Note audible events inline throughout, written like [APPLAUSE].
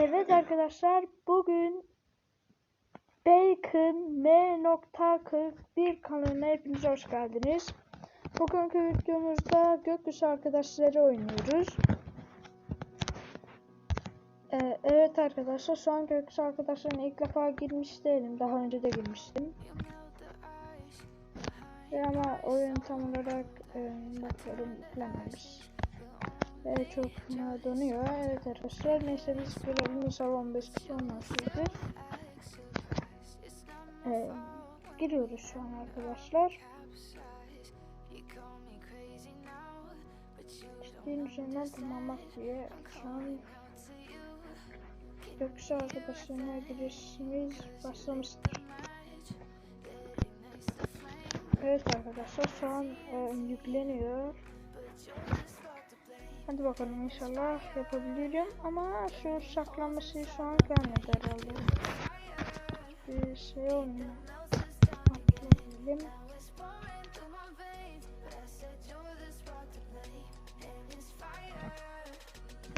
Evet arkadaşlar bugün Bacon M.41 kanalına hepiniz hoş geldiniz. Bugünkü videomuzda gökyüzü arkadaşları oynuyoruz. Ee, evet arkadaşlar şu an gökyüzü arkadaşlarına ilk defa girmiş değilim. Daha önce de girmiştim. Ve ama oyun tam olarak e, bakıyorum yüklenmemiş. Evet çok fena donuyor. Evet arkadaşlar neyse biz girelim. İnşallah 15 kişi olmazsızdır. Ee, giriyoruz şu an arkadaşlar. İşte üzerinden tırmanmak diye şu an Gökşe arkadaşlarına girişimiz başlamıştır. Evet arkadaşlar şu an e, yükleniyor. Hadi bakalım inşallah yapabilirim ama şu saklanma şeyi şu an gelmedi herhalde. Bir şey olmuyor.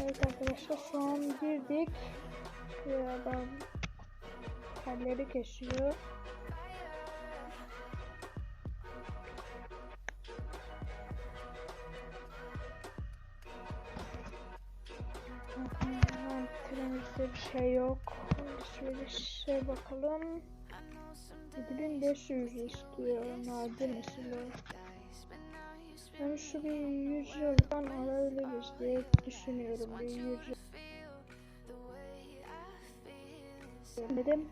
Evet arkadaşlar şu an girdik. Bir adam telleri kesiyor. Şey yok. Alışverişe bakalım. 7500 istiyor. Nadir mesela. Ben şu bir 100 yıldan alabiliriz diye düşünüyorum. Bir 100 yıl. Dedim.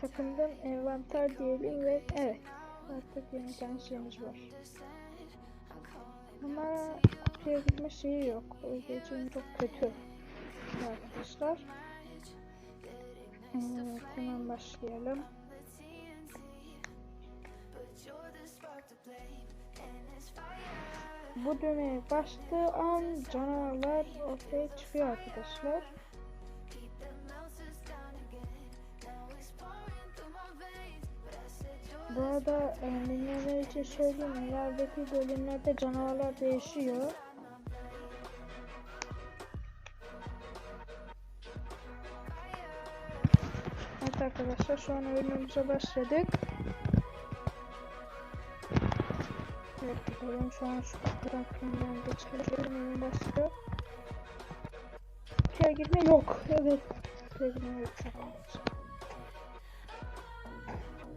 Takımdan envanter diyelim ve evet. Artık yeni tane şeyimiz var. Ama gitme şeyi yok. O yüzden çok kötü. Arkadaşlar. Evet, hemen başlayalım. Bu düğmeye bastığı an canavarlar ortaya çıkıyor arkadaşlar. Bu arada e, dinleyenler için söyleyeyim ilerideki bölümlerde canavarlar değişiyor. Evet arkadaşlar şu an oyunumuza başladık. Evet bakalım şu an şu tarafından geçelim. Oyun başlıyor. Şuraya girme yok. Evet. Şuraya girme yok.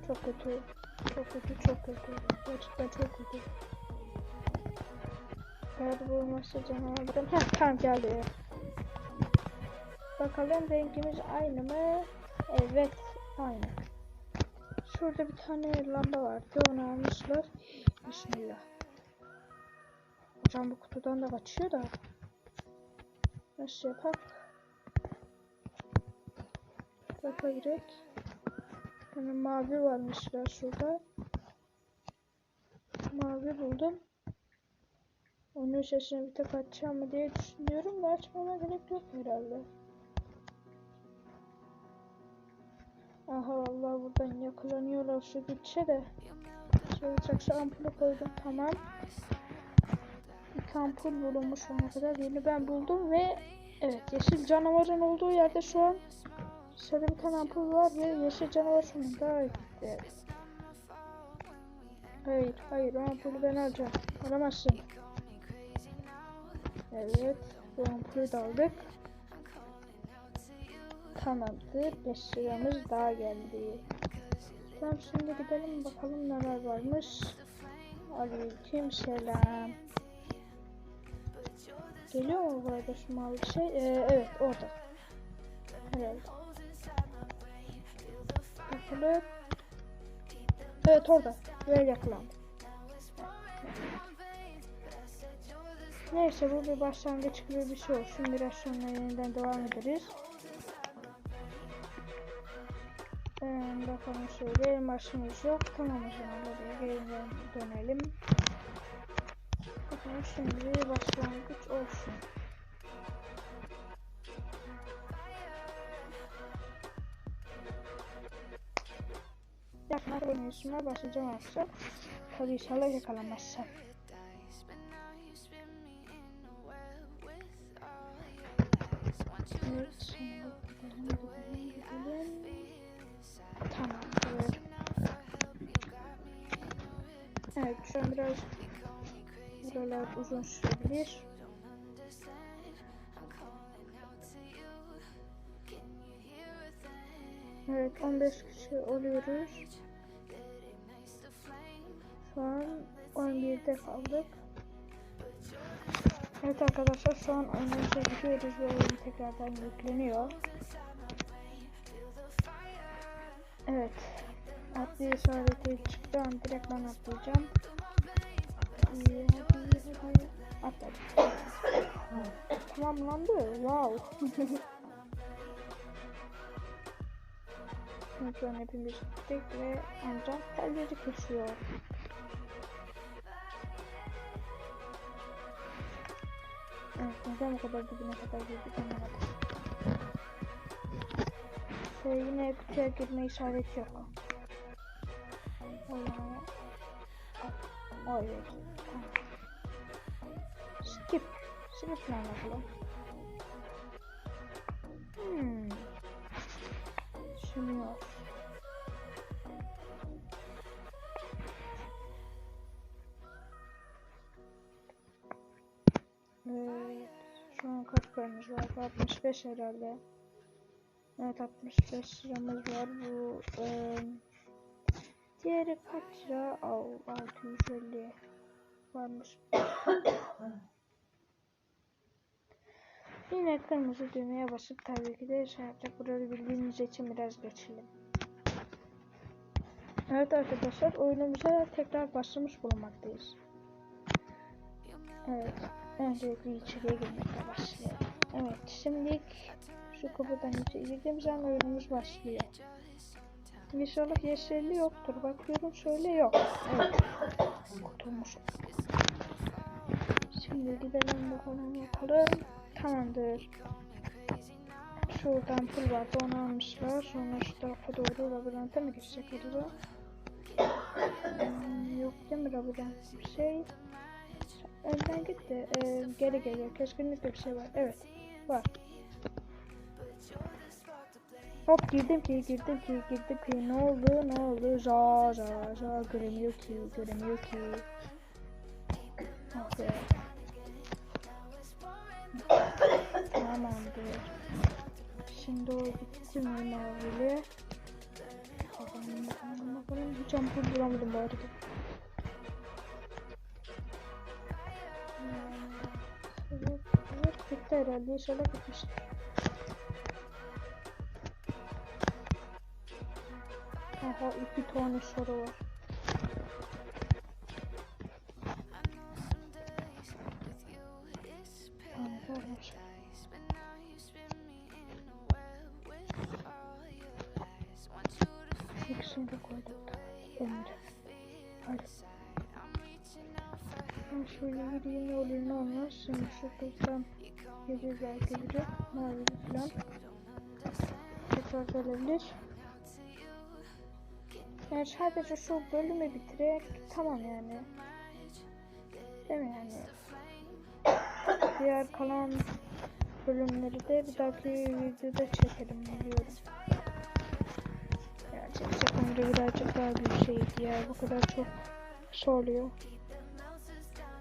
Çok kötü. Çok kötü, çok kötü. Gerçekten çok kötü. Eğer bu olmazsa canavarlarım... Heh tamam geldi. Bakalım rengimiz aynı mı? Evet aynı. Şurada bir tane lamba vardı onu almışlar. Bismillah. Hocam bu kutudan da kaçıyor da. Nasıl yapar? Tarafa girek. Yani mavi varmışlar şurada. Mavi buldum. Onun sesini bir tek açacağım mı diye düşünüyorum da açmama gerek yok herhalde. Buradan yakalanıyorlar şu gitse de. Şöyle saksı ampulü koydum tamam. İki ampul bulunmuş ona kadar. Birini ben buldum ve evet yeşil canavarın olduğu yerde şu an Şöyle bir tane ampul var ve yeşil canavar sonunda gitti. Hayır, hayır ampulü ben alacağım. Alamazsın. Evet, bu ampulü de aldık. Tamamdır, 5 liramız daha geldi. Tamam şimdi gidelim bakalım neler varmış. Aleyküm selam. Geliyor mu arada şu mavi şey? Ee, evet orada. Herhalde. Bakalım. Evet orada. Böyle yakalandı. Neyse bu bir başlangıç gibi bir şey olsun. Biraz sonra yeniden devam ederiz. Ee, bakalım şöyle maşımız yok. Tamam o zaman buraya yeniden dönelim. Bakalım şimdi başlangıç olsun. Yakmak oynuyorsunlar başlayacağım akşam. Tabii inşallah yakalamazsam. Evet. Şimdi gidelim An biraz buralar uzun sürebilir. Evet 15 kişi oluyoruz. Şu an 11'de kaldık. Evet arkadaşlar şu an oyunumuza gidiyoruz ve oyun tekrardan yükleniyor. Evet. Atlı işareti çıktı an direkt ben atlayacağım. Atladım. Tamamlandı. Wow. Şimdi şu an hepimiz gittik ve amcam telleri kesiyor. Evet, neden bu kadar dibine kadar girdik anlamadım. Şey, yine kutuya girme işareti yok. Vallahi... Hayır. Skip. Skip ne bakalım. Hmm. Sürüyor. Evet. Şu an kaç paramız var? 65 herhalde. Evet 65 sıramız var. Bu e, diğeri kaç lira? Oh, 650 varmış. [COUGHS] Yine kırmızı düğmeye basıp tabii ki de şey yapacak. Burada bildiğiniz için biraz geçelim. Evet arkadaşlar oyunumuza tekrar başlamış bulunmaktayız. Evet. Öncelikle içeriye girmekle başlayalım. Evet şimdilik şu kapıdan içeri girdiğimiz an oyunumuz başlıyor. İnşallah yeşilli yoktur. Bakıyorum şöyle yok. Evet. Kurtulmuş. Şimdi gidelim bakalım bakalım. Tamamdır. Şuradan pul vardı onu almışlar. Sonra şu tarafa doğru labirente mi geçecek acaba? Hmm, yok değil mi labirent bir şey? Önden gitti. Ee, geri geliyor. Keşkinlikte bir şey var. Evet. Var. Hop girdim ki girdim ki girdim ki. Ne oldu ne oldu? Za za za göremiyor ki göremiyor ki. Oh be. Tamamdır. Şimdi o gitti mi mavili? Bakalım hiç ampul bulamadım bu arada. Evet, evet bitti herhalde inşallah bitmiştir Aha iki tane soru var. İkisini de koyduk da. Önce. Hadi. Ben şöyle gideyim ne olur ne olmaz. Şimdi şuradan geliyor belki biri. Mavi falan. Tekrar gelebilir. Yani sadece şu bölümü bitirerek tamam yani. Değil mi yani? [COUGHS] Diğer kalan bölümleri de bir dahaki videoda çekelim diyorum. Ya çekecek önce birazcık daha büyük şeydi ya. Bu kadar çok soruyor.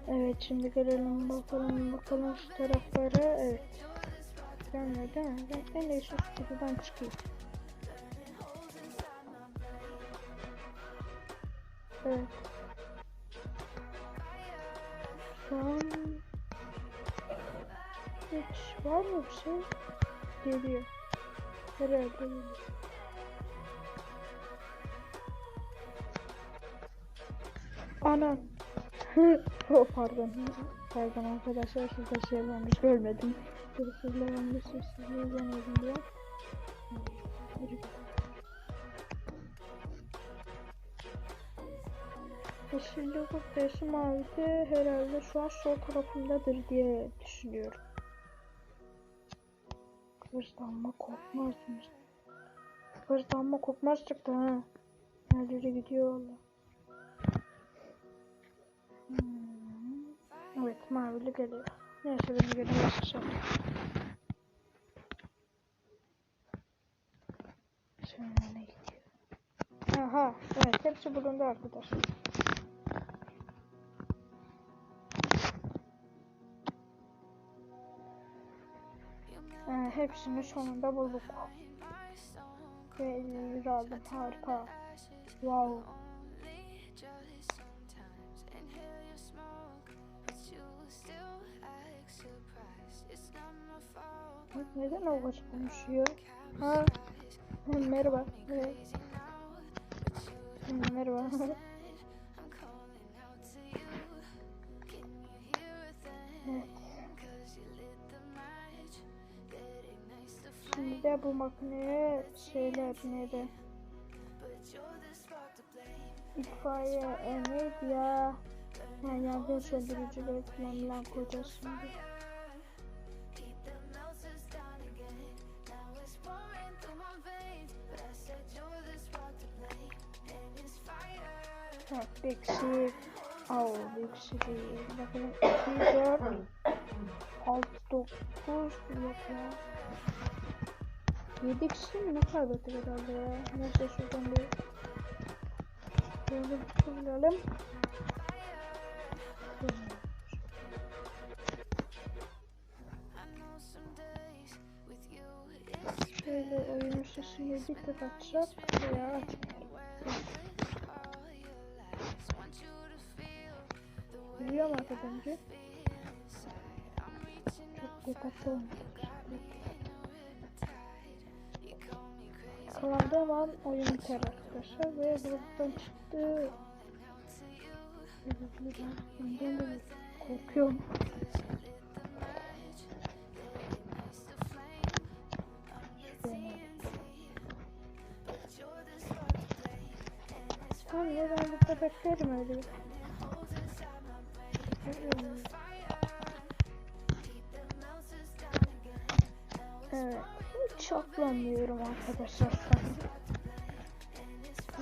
Evet şimdi gelelim bakalım bakalım şu taraflara. Evet. Gelmiyor değil mi? Ben en iyisi şu kutudan çıkayım. Evet. Şu an hiç var mı bir şey? Geliyor. Herhalde geliyor. Anam. [LAUGHS] oh, pardon. Pardon arkadaşlar şurada şey varmış görmedim. Sesler varmış sesleri görmedim diye. Yürü. Yeşilli buradaysa mavi de herhalde şu an sol tarafındadır diye düşünüyorum. Hırslanma korkmazmış. Hırslanma korkmazdık da ha. Nerelere gidiyor valla. Hmm. Evet mavili geliyor. Neyse beni gene başlayalım. Şöyle gidiyor. Aha, evet hepsi bulundu arkadaşlar. Hepsini sonunda bulduk. Ve 50 lira aldım. Harika. Wow. Neden o kaç konuşuyor? Ha? Merhaba. Evet. Merhaba. [LAUGHS] evet. Şimdi de bu makineye şeyler neydi? İtfaiye, emek ya. Yani yangın söndürücüler falan lan koyacağız şimdi. Evet, Bixi. Oh, Bixi değil. Bakın 2, 4, 6, 9 yok ya. 7 kişi mi ne kaybettik herhalde ya. Neyse şuradan bir Böyle bir bulalım. Şöyle oyunun sesini dikkat açacak veya açmayalım. Biliyor mu arkadan önce? Çok dikkatli olun. Kalandığım an oyun biter arkadaşlar ve gruptan çıktı. Bundan da korkuyorum. Tamam ya ben burada beklerim öyle. Evet. Hiç saklanmıyorum arkadaşlar.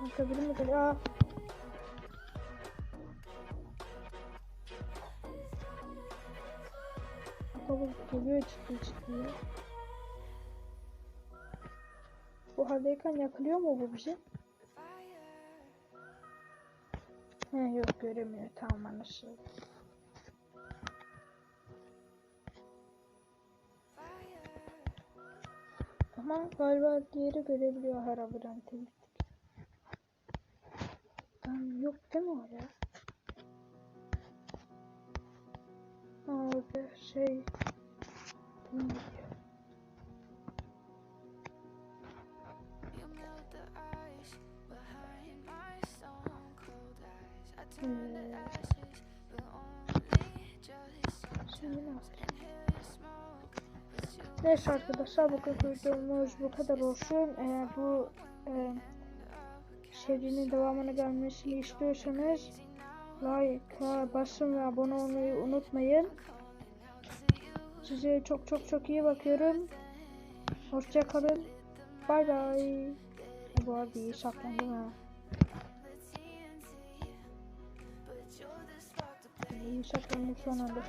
Bakabilir mi? Aa. Baba geliyor ciddi ciddi. Bu haldeyken yakılıyor mu bu bizi? He yok göremiyor tamam anlaşıldı. Ama galiba diğeri görebiliyor her labirente Tamam yok değil mi o ya? Abi şey... Bunu diyor. Yapacağım? Neyse arkadaşlar bu videomuz bu kadar olsun. Eğer bu e, serinin devamını gelmesini istiyorsanız like basın ve abone olmayı unutmayın. Size çok çok çok iyi bakıyorum. Hoşça kalın. Bay bay. Bu arada iyi saklandım ha. İyi saklandım son anda.